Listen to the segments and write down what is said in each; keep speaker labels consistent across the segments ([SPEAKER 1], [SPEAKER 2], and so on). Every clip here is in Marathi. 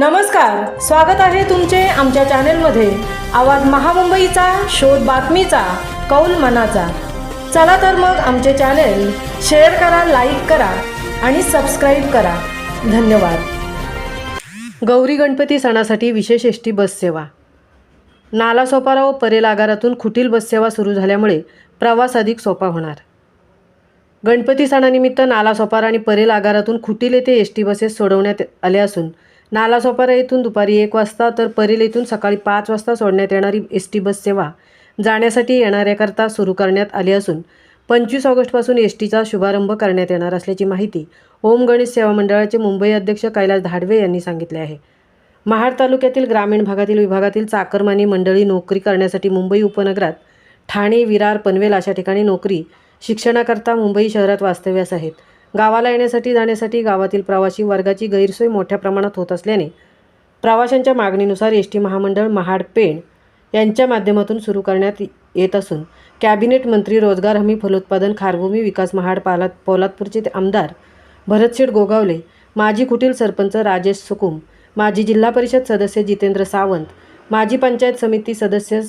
[SPEAKER 1] नमस्कार स्वागत आहे तुमचे आमच्या चॅनेलमध्ये. आवाज महामुंबईचा शोध बातमीचा कौल मनाचा. चला तर मग आमचे चॅनेल शेअर करा लाईक करा आणि सबस्क्राईब करा. धन्यवाद. गौरी गणपती सणासाठी विशेष एस टी बस सेवा. नालासोपारा व परेल आगारातून खुटील बससेवा सुरू झाल्यामुळे प्रवास अधिक सोपा होणार. गणपती सणानिमित्त नालासोपारा आणि परेल आगारातून खुटील येथे एस टी बसेस सोडवण्यात आल्या असून नालासोपारा येथून दुपारी एक वाजता तर परेल येथून सकाळी पाच वाजता सोडण्यात येणारी एस टी बस सेवा जाण्यासाठी येणाऱ्याकरता सुरू करण्यात आली असून पंचवीस ऑगस्टपासून एस टीचा शुभारंभ करण्यात येणार असल्याची माहिती ओम गणेश सेवा मंडळाचे मुंबई अध्यक्ष कैलास धाडवे यांनी सांगितले आहे. महाड तालुक्यातील ग्रामीण भागातील विभागातील चाकरमानी मंडळी नोकरी करण्यासाठी मुंबई उपनगरात ठाणे विरार पनवेल अशा ठिकाणी नोकरी शिक्षणाकरता मुंबई शहरात वास्तव्यास आहेत. गावाला येण्यासाठी जाण्यासाठी गावातील प्रवासी वर्गाची गैरसोय मोठ्या प्रमाणात होत असल्याने प्रवाशांच्या मागणीनुसार एस टी महामंडळ महाड पेण यांच्या माध्यमातून सुरू करण्यात येत असून कॅबिनेट मंत्री रोजगार हमी फलोत्पादन खारभूमी विकास महाड पालात पोलादपूरचे आमदार भरतशेठ गोगावले माजी कुटील सरपंच राजेश सुकुम माजी जिल्हा परिषद सदस्य जितेंद्र सावंत माजी पंचायत समिती सदस्य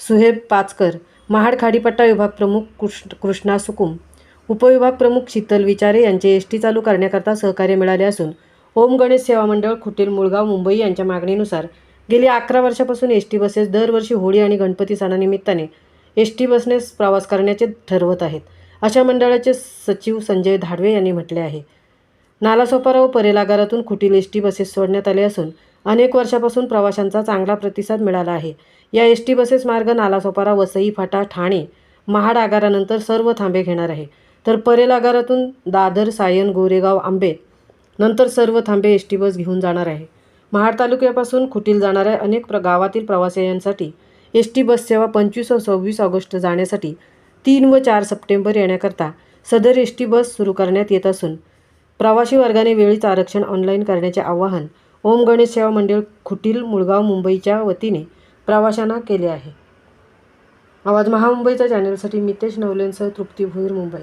[SPEAKER 1] सुहेब पाचकर महाड खाडीपट्टा विभाग प्रमुख कृष्ण कृष्णा सुकुम उपविभाग प्रमुख शीतल विचारे यांचे एस टी चालू करण्याकरता सहकार्य मिळाले असून ओम गणेश सेवा मंडळ खुटील मुळगाव मुंबई यांच्या मागणीनुसार गेली अकरा वर्षापासून एस टी बसेस दरवर्षी होळी आणि गणपती सणानिमित्ताने एस टी बसने प्रवास करण्याचे ठरवत आहेत अशा मंडळाचे सचिव संजय धाडवे यांनी म्हटले आहे. नालासोपारा व परेल आगारातून खुटील एस टी बसेस सोडण्यात आले असून अनेक वर्षापासून प्रवाशांचा चांगला प्रतिसाद मिळाला आहे. या एस टी बसेस मार्ग नालासोपारा वसई फाटा ठाणे महाड आगारानंतर सर्व थांबे घेणार आहे. तर परेल आगारातून दादर सायन गोरेगाव आंबे नंतर सर्व थांबे एस टी बस घेऊन जाणार आहे. महाड तालुक्यापासून खुटील जाणाऱ्या अनेक प्र गावातील प्रवासियांसाठी एस टी बस सेवा पंचवीस व सव्वीस ऑगस्ट जाण्यासाठी तीन व चार सप्टेंबर येण्याकरता सदर एस टी बस सुरू करण्यात येत असून प्रवासी वर्गाने वेळीच आरक्षण ऑनलाईन करण्याचे आवाहन ओम गणेश सेवा मंडळ खुटील मुळगाव मुंबईच्या वतीने प्रवाशांना केले आहे. आवाज महामुंबईच्या चॅनलसाठी मितेश नवलेंसह तृप्ती भोईर मुंबई.